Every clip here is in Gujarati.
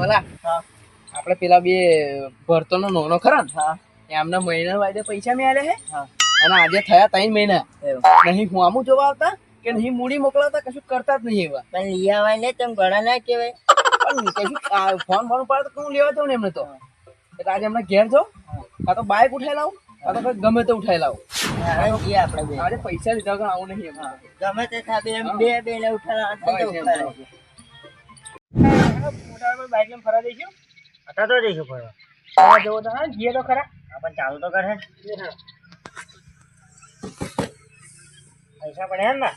ઓલા આપણે પેલા બે ભરતો નો નોનો ખરા ને? એમને મહિના વાયદે પૈસા મેળે છે અને આજે થયા ત્રણ મહિના. નહીં હું આમું જોવા આવતા કે નહીં મૂડી મોકલાવતા કશું કરતા જ નહીં એવા. પણ લઈ આવાય ને તેમ ઘણા ના કહેવાય. પણ કશું ફોન ફોન પાડે તો હું લેવા જાઉં ને એમને તો. એટલે આજે એમને ઘેર જો કાં તો બાઇક ઉઠાઈ લાવું કાં તો ગમે તે ઉઠાઈ લાવું. આપણે આજે પૈસા લીધા આવું નહીં ગમે તે ખાતે એમ બે બે ને ઉઠાડવા લઈને ફરવા પૈસા પડે ને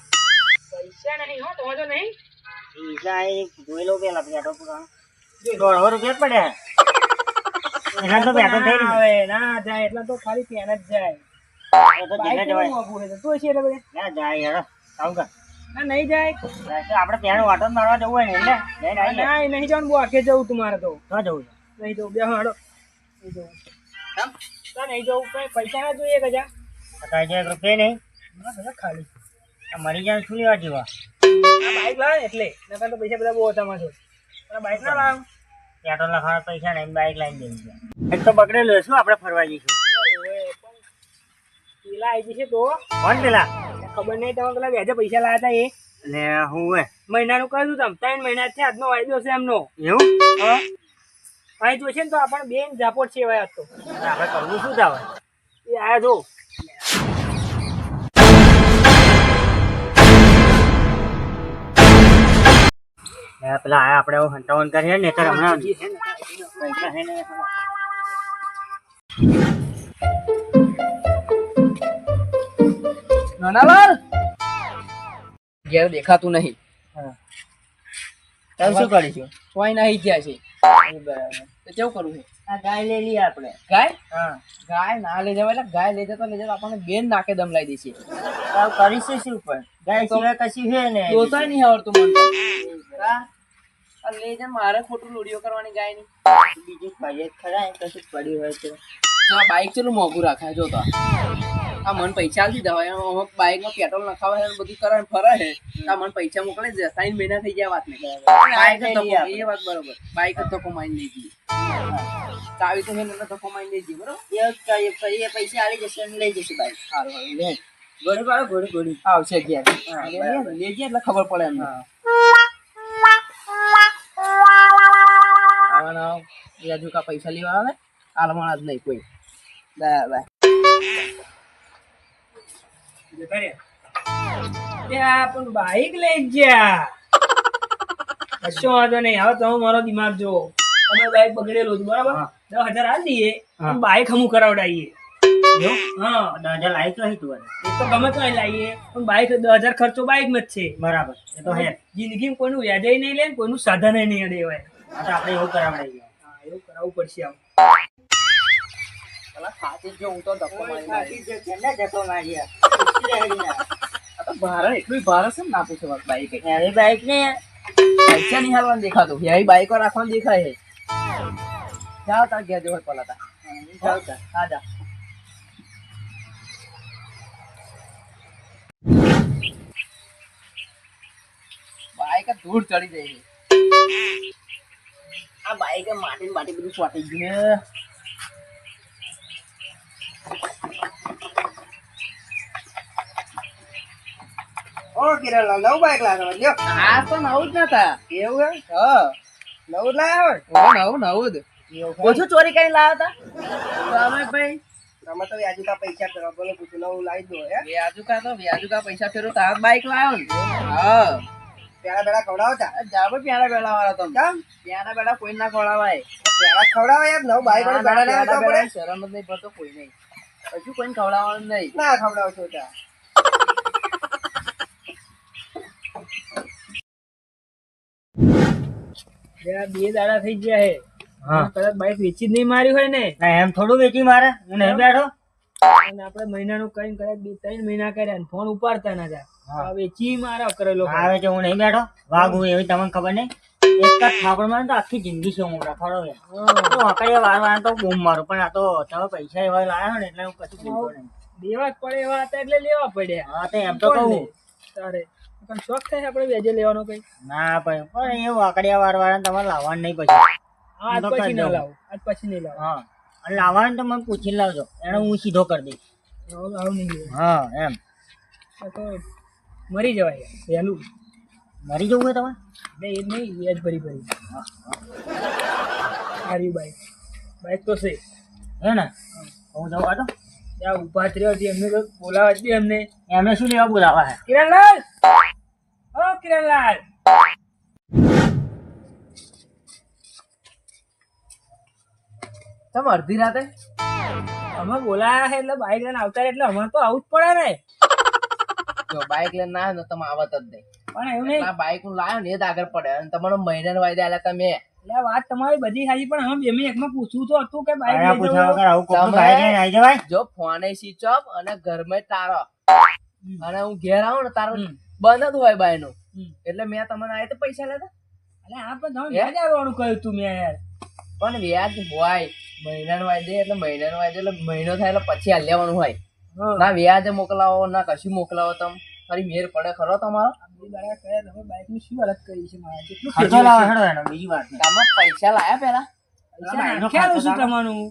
પૈસા નહીં હો તો નહીં પૈસા એના તો જાય તો ખાલી પેન જ જાય જાય હેડો. આવું કર. નહીં જાય. આપણે પેણ વાટો મારવા જવું હોય ને એટલે? ના નહીં જવાનું બહુ આખે જવું તમારે તો. ના જવું છે? નહીં જવું બે હાડો નહીં જવું. નહીં જવું કઈ પૈસા ના જોઈએ ગજા અત્યારે જે રૂપિયા નહીં. ખાલી. આ મરી જાય શું લેવા જેવા? બાઈક લાવે એટલે. નકર તો પૈસા બધા બહુ ઓછામાં છે પણ બાઈક ના લાવ. પેટ્રોલ લખાવા પૈસા નહીં બાઈક લઈને જઈ એક તો બગડેલું શું આપણે ફરવા જઈશું. પેલા આવી જશે તો. કોણ પેલા? ખબર નહીં તમે પેલા વેજે પૈસા લાયા હતા એ? લે હું હે મહિનાનું કહ્યું તમે ત્રણ મહિના છે આજનો વાયદો છે એમનો. એવું? હા. અહીં જોશે ને તો આપણને બેન જાપોટ છે એવા આજ તો આપણે કરવું શું થાય એ આયા જો. પેલા આયા આપણે એવું હંટાવન કરીએ ને તો હમણાં પૈસા હે ને નાનાલાલ? ઘેર દેખાતું નહીં. તમે શું કરીશું? કોઈ નહીં ગયા છે. તો કેવું કરવું છે? આ ગાય લઈ લઈએ આપણે. ગાય? હા. ગાય ના લઈ જવાય એટલે ગાય લઈ જતો લઈ જતો આપણને બેન નાકે દમ લાવી દેશે તો કરીશું શું પણ? ગાય સિવાય કશું છે ને જોતાય નહીં આવડતું મને. લઈ જાય મારે ખોટું લોડીઓ કરવાની ગાયની બીજું ભાઈ ખરા કશું પડ્યું હોય તો. બાઈક ચેલું મોંઘું રાખાય જો તો આ મન પૈસા દીધા હોય અમુક બાઈકમાં પેટ્રોલ નખાવે છે બધું કરે ફરે છે. આ મન પૈસા મોકલે છે. સાઈન મહિના થઈ ગયા વાત નહીં બાઇક તો એ વાત બરોબર. બાઈક જ કમાઈ લઈ ગઈ ચાવી તો મેં ને તો કમાઈ લઈ ગઈ બરોબર? એ પૈસા આવી જશે લઈ જશે બાઇક સારું લે. ગોળી પાડો ઘોડી ગોળી. આવશે ગયા લઈ ગયા એટલે ખબર પડે એમને. આવવાના કા પૈસા લેવા આવે? આલવાના જ નહીં કોઈ. બરાબર. પણ બાઈક લઈ ગયા. કશો વાંધો નહીં. હવે તમે મારો દિમાગ જો તમે બાઈક બગડેલું હતું બરાબર? દસ હજાર આ દઈએ. બાઈક હમું કરાવડાવીએ. હા. દસ હજાર લાવી તો તું એ તો ગમે તો લાવીએ પણ બાઈક દસ હજાર ખર્ચો બાઈકમાં જ છે. બરાબર. એ તો હે જિંદગીમાં કોઈનું વ્યાજે નહીં લે કોઈનું સાધન નહીં અડે આપણે એવું એવું કરાવવું પડશે આમ. ભારે એટલું ભારે છે ને ના પૂછે બાઈક એ. હેવી બાઈક ને. પૈસા નહીં હાલવાનું દેખાતું. હેવી બાઈકો રાખવાનું દેખાય છે. જાઓ તાર ઘેર જવો પેલા તાર જાઓ તાર હા જા. બાઈક જ ચડી જાય છે. આ બાઈક માટી ને માટી બધું સ્વાટી ગયું ઓ કિરણ નવ બાઈક લાવ્યો લ્યો. આ તો નવું જ નતા. એવું હે હા. નવું જ લાવ્યો ઓ નવું નવું જ. ઓછું ચોરી કરી લાવ્યા હતા તમે ભાઈ તમે તો વ્યાજુ પૈસા કરો બોલો પૂછું નવું લાવી દો હે? વ્યાજુકા તો વ્યાજુકા પૈસા ફેરો તાર બાઈક લાવ્યો ને. હા. પેલા બેડા ખવડાવતા? જાબો પ્યારા બેડા વાળા તમે. કેમ? પ્યારા બેડા કોઈ ના ખવડાવાય. પેલા ખવડાવે યાર નવ બાઈક વાળો ના, ના, બેડા ના પ્યારા પડે? શરમ જ નહીં પડતો કોઈ નહીં. હજુ કોઈ ખવડાવવાનું નહીં. ના ખવડાવશો ત્યાં. બે દાડા થઈ ગયા હે. કદાચ બાઈક વેચી જ નહીં મારી હોય ને. એમ થોડું વેચી મારે. હું નહીં બેઠો. અને આપણે મહિનાનું કરીને કદાચ બે ત્રણ મહિના કર્યા ને ફોન ઉપાડતા ના જા. વેચી મારા કરેલો આવે છે હું નહીં બેઠો. વાઘ હું એવી તમને ખબર નહીં. એક જ થાપડમાં તો આખી જિંદગી છે. હું. રખડો તો અકડીએ વાર વાર તો બૂમ મારું પણ આ તો તમે પૈસા એવા લાયા ને એટલે હું કશું બોલતો નહીં. દેવા જ પડે એવા હતા એટલે લેવા પડ્યા. હા તો એમ તો કહું. તારે. પણ શોખ થાય આપણે વેજે લેવાનો કઈ? ના ભાઈ પણ એ વાકડિયા વાર વાર તમારે લાવવાનું નહીં પછી. આજ પછી નહીં લાવો આજ પછી નહીં લાવો. હા અને લાવવાનું તો મને પૂછીને લાવજો એને હું સીધો કરી દઈશ. લાવું નહીં હા એમ. તો મરી જવાય વહેલું. મરી જવું હોય તમારે ને એ જ નહીં વ્યાજ ભરી ભરી. સારી બાઈક. બાઈક તો છે. હે ને? હું જવા તો? ત્યાં ઊભા થયો હતી એમને બોલાવા જ એમને એમને શું લેવા બોલાવા કિરણલાલ! કિરણલાલ તમે અડધી રાતે? અમે બોલાયા છે એટલે બાઈક લઈને આવતા એટલે અમારે તો આવું જ પડે ને. જો બાઇક લઈને ના આવ્યો તમે આવત જ નહીં. પણ એવું નહીં. આ બાઇક હું લાવ્યો ને એ જ આગળ પડે. અને તમારો મહિનાનો વાયદા આલ્યા તમે. એટલે વાત તમારી બધી સાચી પણ અમે બે એકમાં પૂછવું તો હતું કે બાઈક લઈ જવું બાઈક જો ફોને સ્વિચ ઓફ અને ઘરમાં તારો. અને હું ઘેર આવું ને તારો. બંધ જ હોય બાયનું એટલે મેં તમને આ તો પૈસા લેતા. અલે આ પણ તમે વ્યાજ આવવાનું કહ્યું તું મેં યાર. પણ વ્યાજ હોય. મહિનાનો વાયદે એટલે મહિનાનો વાયદે એટલે મહિનો થાય એટલે પછી હાલ લેવાનું હોય. ના વ્યાજ મોકલાવો ના કશું મોકલાવો તમે. ફરી મેર પડે ખરો તમારો? શું હાલત કરી છે મારા? જેટલું ખર્ચો લાવો હેડો એનો બીજી વાત નહીં. તમે પૈસા લાયા પેલા?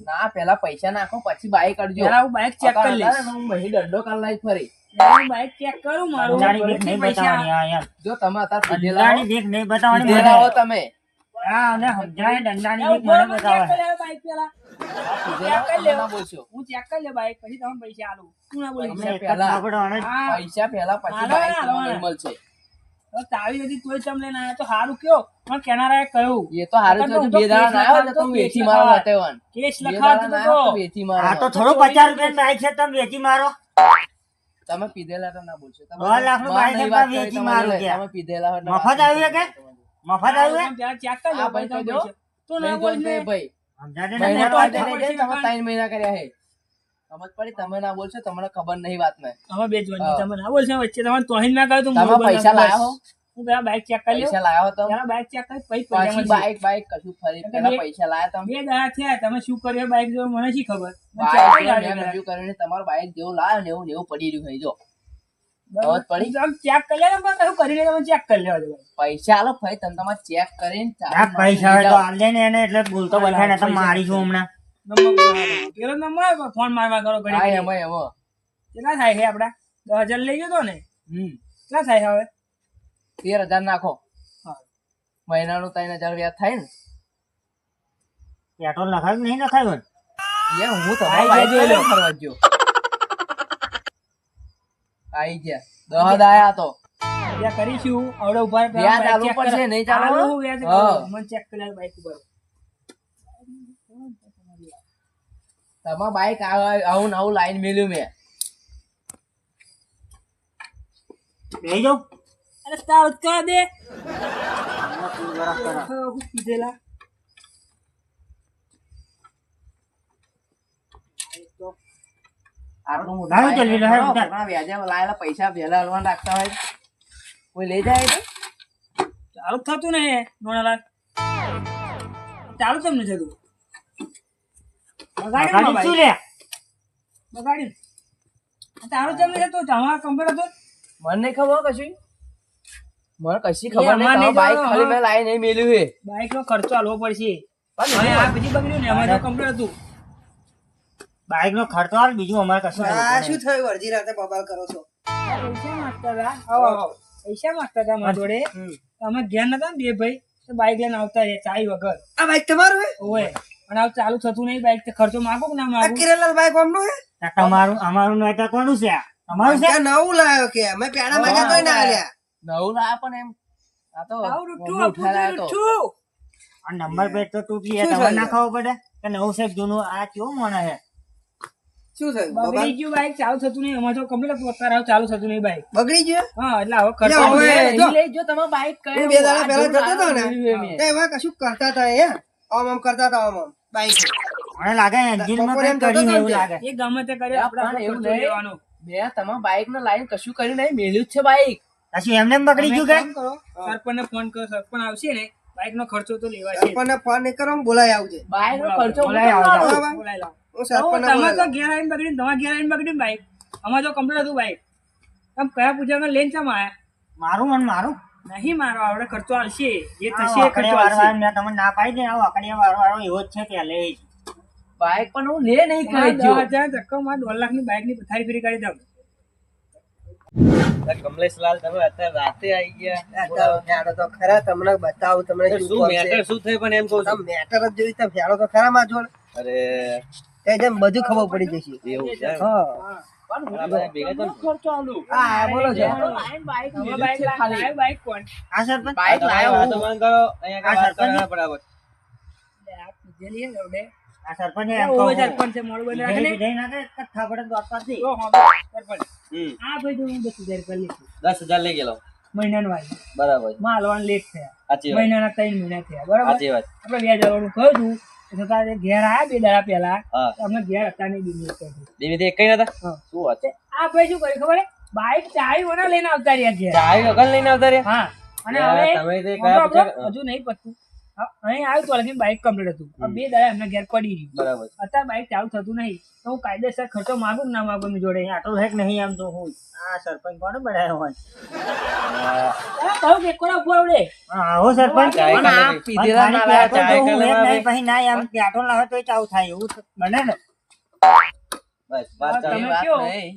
ના પેલા પૈસા નાખો પછી બાઈક કરજો બાઈક ચેક કરી લઈશ. હું મહી દંડો કાલ લાઈ ફરી. હું બાઈક ચેક કરું મારું? અંજાની નહીં પૈસા બતાવવાની આ એમ જો તમે અત્યારે પીધેલા અંજાની નહીં બતાવવાની પીધેલા હો તમે. હા અને સમજાય દંડાની એ મને બતાવે બાઈક પેલા? પીધેલા હો, તમે બોલશો. હું ચેક કરી લે બાઈક પછી તમે પૈસા આલું. તું ના બોલી? પેલા પછી બાઈક તમને મળશે. તો ચાવી હતી તોય તો સારું કયો. પણ કેનારાએ કહ્યું. એ તો થયું તો બે દાડા ના આવે તો કેસ વેચી લખાવત. કેસ તો તો વેચી આ તો થોડું પચાસ રૂપિયા થાય છે તમે વેચી મારો. તમે પીધેલા તો ના બોલશો તમે દોઢ લાખનું નહીં હતા, વેચી મારું કે. તમે પીધેલા હોય મફત આવ્યું કે? મફત આવ્યું? પેલા ચેક કર લો ભાઈ તો દો. તું ના બોલ ને. ભાઈ સમજાડે ને મહિના તો તમે મકાન. ત્રણ મહિના કર્યા હે સમજ પડી તમે ના બોલશો તમને ખબર નહીં વાત ને તમે બે તમે ના બોલશો વચ્ચે તમારે તોહીન ના કહ્યું તો તમે પૈસા લાયા હો. હું પેલા બાઈક ચેક કરી પૈસા લાયા હો તમે પેલા બાઈક ચેક કરી પછી પૈસા પછી મળશે. બાઈક બાઈક કશું ફરી એટલે પેલા પૈસા લાયા તમે બે દાડા થયા તમે શું કર્યું? બાઈક જોડે મને શી ખબર? મને check બાઈક કરી મેં લાવજો review કરીને તમારું બાઈક જેવું લાવ્યો ને એવું એવું પડી રહ્યું છે જો. પડી? ચેક કરી લેજો પણ કશું કરીને તમે ચેક કરી લેવા પૈસા આલો ભાઈ તમે તમારે ચેક કરીને પૈસા તો નાખી ને એને એટલે બોલતો ને તો મારીશું હમણાં. પેલો નંબર ફોન મારવા કરો ઘડી એમાં એમાં. કેટલા થાય છે આપડા? દસ હજાર લઈ ગયો તો ને? હમ. કેટલા થાય છે હવે? તેર હજાર નાખો. મહિનાનું ત્રણ હજાર વ્યાજ થાય ને. પેટ્રોલ નખાયું નહીં નખાયું એ હું આઈ બાઈક જજો લો. લઈને ફરવા ગયો. આઈ ગયા. દહદ આયા તો. કરીશું. આવડે ઊભા વ્યાજ બાઈક પડશે, નહીં ચાલે વ્યાજ મને ચેક કરી બાઈક ઉપર. તમારા બાઈક આવું નવું લાઈન મેલ્યું મેં. લઈ જાઉં અરે તાવ કરવા દે. બરાબર. કરો. હા, હું પીધેલા. આટલું મોટું લાવી બાઈક ચાલી લે, ખરો, હેડ, પોતાના વ્યાજે લાયેલા પૈસા ભેલા હલવા રાખતા હોય. કોઈ લઈ જાય તો? ચાલુ જ થતું ને નોનાલાલ ચાલુ કેમ નથી થતું બગાડી શું લે બગાડી ચાલુ કેમ નથી તમારા કમ્પ્યુટર હતો? મને નહીં ખબર કશું? મને કશી ખબર નહીં બાઈક ખાલી મેં લાઈ નહીં મેલ્યું હે. બાઈક નો ખર્ચો આલવો પડશે. પણ આ બીજી બગડ્યું ને અમારે કમ્પ્લીટ હતું. બાઈક નો ખર્ચો આલ બીજું અમારે કશું આ શું થયું અડધી રાતે બબાલ કરો છો? પૈસા માંગતા હતા. આવો આવો. પૈસા માંગતા હતા મારા જોડે. અમે ગયા નતા બે ભાઈ તો બાઈક લઈને આવતા રે ચાઈ વગર. આ બાઈક તમારું હે? ઓય પણ આવું ચાલુ થતું નહીં બાઈક ખર્ચો માગો કે ના માંગો? કિરેલાલ બાઈક આમનું હે? તમારું અમારું નહીં તો કોનું છે? અમારું છે? કે નવું લાવ્યો કે અમે પેડા માંગ્યા તોય ના આલ્યા. નવું લાયા પણ એમ. આ તો. આ નંબર પ્લેટ તો તૂટી શું તમારે ના ખાવો પડે કે નવું સાહેબ જૂનું આ કેવું મને છે શું થયું? બગડી ગયું બાઈક ચાલુ થતું નહીં. અમારે તો કમ્પ્લીટ અત્યારે ચાલુ થતું નહીં બાઈક બગડી ગયો? હા એટલે હવે ખર્ચો હવે જો. લઈ બાઈક કયો બે દાડા પહેલા ને? કશું કરતા હતા એ? આમ આમ કરતા હતા આમ આમ. બાઈક મને લાગે એન્જિનમાં કંઈક કર્યું એવું લાગે. એ ગમે તે કરે આપણે એવું નહીં. લેવાનો. મેં તમારા બાઈક ને લાઈન કશું કર્યું નહીં મેલ્યું જ છે બાઈક પછી એમને એમ બગડી ગયું કે? સરપંચ કરો. ફોન કરો. સરપંચ આવશે ને બાઈક નો ખર્ચો તો લેવા સરપંચ ને ફોન નહીં કરો બોલાય આવજે. બાઈક નો ખર્ચો બોલાય આવજે. બોલાય લાવ. તમે તો ઘેર આવીને બગડીને તમારા ઘેર આવીને બાઈક અમારે જો કમ્પ્લીટ હતું બાઈક તમે કયા પૂજા વગર લઈને ચમ આયા? મારું મન મારું. નહીં મારો આવડે ખર્ચો આવશે. જે થશે એ ખર્ચો આવશે. મેં તમને ના પાડી દે આવો અકડિયા વાળો વાળો એવો જ છે કે લે બાઈક પણ હું લે નહીં જો દસ હજાર ધક્કામાં દોઢ બાઈકની પથારી ફેરી કરી દઉં. કમલેશલાલ તમે અત્યારે રાતે આવી ગયા. તો ખરા તમને બતાવું તમને શું. મેટર શું થયું પણ એમ કહું તમે મેટર જ જોઈ તો હેડો તો ખરા માં જોડ. અરે એ જેમ બધું ખબર પડી જશે. એવું છે હા. બરાબર. આ. આ સરપંચ એમ કહું. સરપંચ મોડું બંધ રાખે ને. વિજય વિજય ના કરે, એક જ દોત પાડતી. જો હોંભળ, સરપંચ. આ ભાઈ જો હું દસ રૂપિયા લીધું. દસ લઈ ગયેલો મહિનાનું વાયદો. બરાબરમાં લેટ થયા સાચી મહિનાના ત્રણ મહિના થયા બરાબર સાચી વાત આપણે બે હજાર કહ્યું હતું છતાં ઘેર આયા બે દાડા પહેલા હા અમને ઘેર હતા નહીં કરી દિનેથી કઈ નતા શું વાત આ ભાઈ શું કર્યું ખબર બાઈક બાઇક ચાવી વના લઈને આવતા રહ્યા ઘેર ચાવી વગર લઈને આવતા રહ્યા હા અને હવે તમે તે હમણાં કયા આપણે પૂછ્યા? હજુ નહીં પતતું હા, અહીં આવ્યું તો લગીન બાઇક કમ્પ્લીટ હતું. બે દાડા એમના ઘેર પડી રહ્યું બરાબર. અત્યારે બાઇક ચાલુ થતું નહીં. તો હું કાયદેસર ખર્ચો માગું ના માંગુ એમની જોડે? આટલો હેક નહીં આમ તો હું. આ સરપંચ કોને બનાવ્યો હોય? કહું કે કોના ઊભો રહો આવો સરપંચ. ચાય પણ આ કલર પીધેલા ના લાયા તો હું કલર નહીં, પછી ના આમ પેટ્રોલ ના હોય તો ચાલુ થાય એવું બને ને. બસ વાત ચાલુ. વાત નહીં.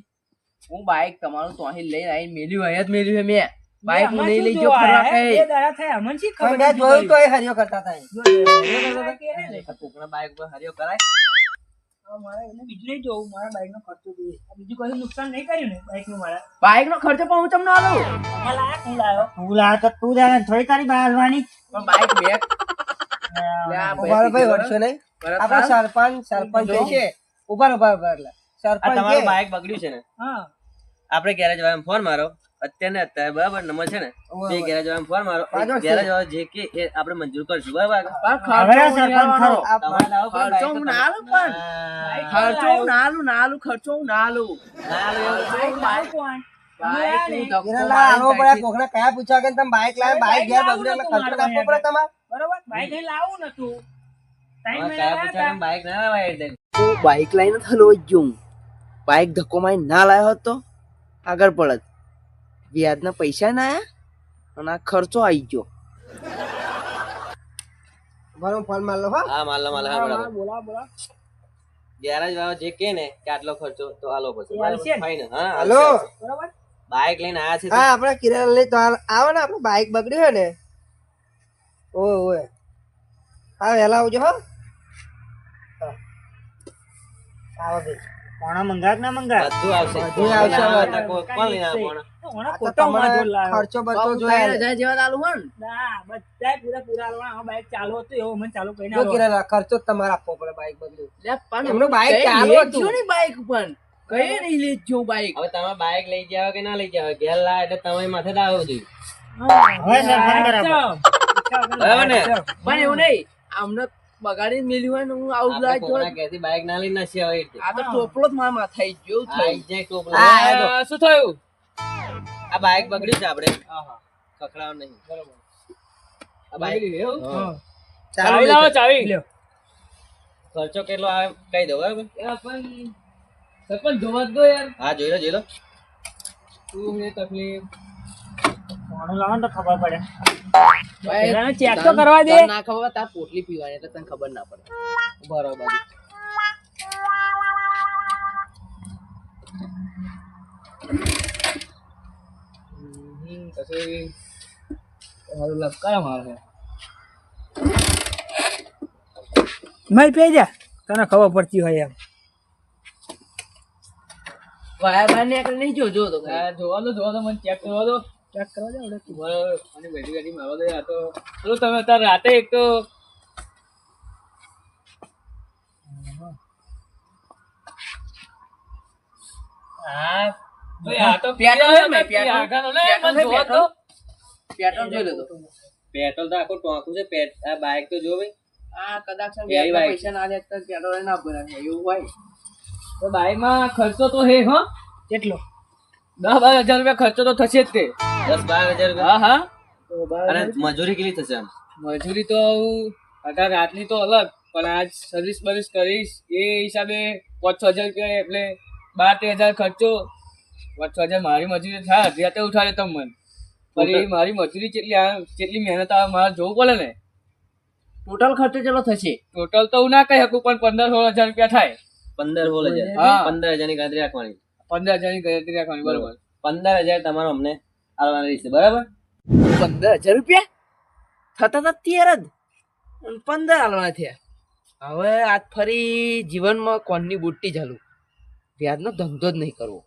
હું બાઇક તમારું તો અહીં લઈને આવીને મેલ્યું અહીંયા જ મેલ્યું છે મેં. બાઈક લઈ ગયો ફરવા? કઈ. દાડા થયા અમને શી ખબર મેં જોયું તો એ હરિયો કરતા થાય કોકના બાઈક પર હરિયો કરાય. મારે એને બીજું નહીં જોવું મારા બાઇક નો ખર્ચો જોઈએ. બીજું કશું નુકસાન નહીં કર્યું ને બાઇકનું મારા. બાઈક નો ખર્ચો પણ હું તમને આલું. આમાં લાયા હું લાયો. તો તું જાણે થોડી તારી બહાર હાલવાની પણ બાઈક બે. ભાઈ વળશો નહીં. આપણા સરપંચ સરપંચ છે. ઊભા ઊભા ઊભા સરપંચ તમારું બાઈક બગડ્યું છે ને. હા. આપણે ગેરેજ ફોન મારો. અત્યારે અત્યારે બરાબર નંબર છે ને? તે. ગેરેજ વાળાને ફોન મારો. ગેરેજ વાળો જે કે એ આપણે મંજૂર કરશું બરાબર? ખર્ચો હું બાઈક ના આલું પણ ખર્ચો હું ના. આલું ના આલું ખર્ચો હું ના આલું ના. બાઈક કયા પૂછ્યા કે તમે બાઈક લાવે બાઈક ઘેર બગડે એટલે ખર્ચો આપવો પડે તમારે? બરોબર? બાઇક લાવું. બાઈક ના લાવાય બાઈક લઈને થલો જ ગયો બાઈક ધક્કો મારી ના લાવ્યો હતો આગળ પડત. વ્યાજના પૈસા ના આયા અને આ ખર્ચો આવી ગયો. ઊભા ફોન માર લો હા. હા માલ માલ હા બરાબર. બોલા બોલા ગેરેજ વાળો જે કે ને કે આટલો ખર્ચો તો આલો પછી. ફાઈન હા હાલો. બરાબર? બાઇક બાઈક લઈને આયા છે હા આપણે કિરણ લઈ તો આવો ને આપણે બાઈક બગડ્યું હોય ને. ઓય ઓય. હા વહેલા આવજો હો. હા. આવો ભાઈ ના બધું આવશે. બધું આવશે, કોણ આવે ખોટો. ખર્ચો બરચો જેવા ચાલુ હોય ના? બધાય પૂરા પૂરા આલવાના. બાઈક ચાલુ હતું એવો મને ચાલુ કરીને જો આલો. ખર્ચો તમારે આપવો પડે બાઈક બધું. પણ એમનું બાઈક ચાલુ હતું. ને બાઈક પણ કઈ નહીં લઈ બાઈક? હવે તમે બાઈક લઈ જાવ કે ના લઈ જાવ ઘેર લા એટલે તમે માથે જ આવવું જોઈએ હવે ને? પણ એવું નહીં આમને બગાડી મેલ્યું હોય ને હું આવું લાગ જો બાઈક ના લઈને નાસી આ તો ટોપલો જ મારા માથાએ ગયો થઈ. જાય ટોપલો. આ શું થયું? આ બાઈક બગડ્યું છે આપણે. કકડાવ નહીં. આ બાઈક. હા. ચાલુ લાવો ચાવી. લ્યો. ખર્ચો કેટલો આવે? કહી દઉં બરાબર સરપંચ જોવા દો યાર. હા જોઈ લો જોઈ લો. શું તકલીફ? તો ખબર પડે. પેલાને check તો કરવા દે. ના ખબર તાર પોટલી પીવાની એટલે તને ખબર ના પડે. બરોબર રહો બાજુ. હમ, પછી હારું લપકારા મારે મય પે જા. તને ખબર પડતી હોય એમ. વાયા બહાર ને નહીં જોજો તો જોવાનું જોવા દો જોવા દો મને ચેક કરવા દો ચેક કરવા આપણે. બરાબર. અને બેટી બેટી મારવા ગયા તો. ચલો તમે અત્યારે રાતે એક તો હા. પેટ્રોલ મને જોવા તો. આખું ટોંકું છે પેટ આ તો જો ભાઈ. આ કદાચ પૈસા ના પેટ્રોલ ના ભરાય એવું હોય. તો ખર્ચો તો હે હો? કેટલો? દસ બાર હજાર રૂપિયા ખર્ચો તો થશે જ તે. દસ બાર હજાર હા હા. અને મજૂરી કેટલી થશે આમ? મજૂરી તો અઢાર રાતની તો અલગ પણ આજ સર્વિસ બર્વિસ કરીશ એ હિસાબે પાંચ છ હજાર રૂપિયા એટલે બાર તેર હજાર ખર્ચો. પાંચ છ હજાર મારી મજૂરી થાય અધ્યાતે ઉઠાડે તમે મને. ફરી મારી મજૂરી કેટલી આ કેટલી મહેનત આવે મારે જોવું પડે ને. ટોટલ ખર્ચો ચલો થશે? ટોટલ તો હું ના કહી શકું પણ પંદર સોળ હજાર રૂપિયા થાય. પંદર સોળ હજાર. હા. પંદર હજારની ગણતરી રાખવાની. પંદર હજારની ગણતરી રાખવાની બરોબર. પંદર હજાર તમારો અમને. આલવાના રહેશે બરાબર? પંદર હજાર રૂપિયા? થતા હતા તેર જ. પંદર હાલવાના થયા. હવે આજ ફરી જીવનમાં કોનની બુટ્ટી ચાલુ વ્યાજનો ધંધો જ નહીં કરવો.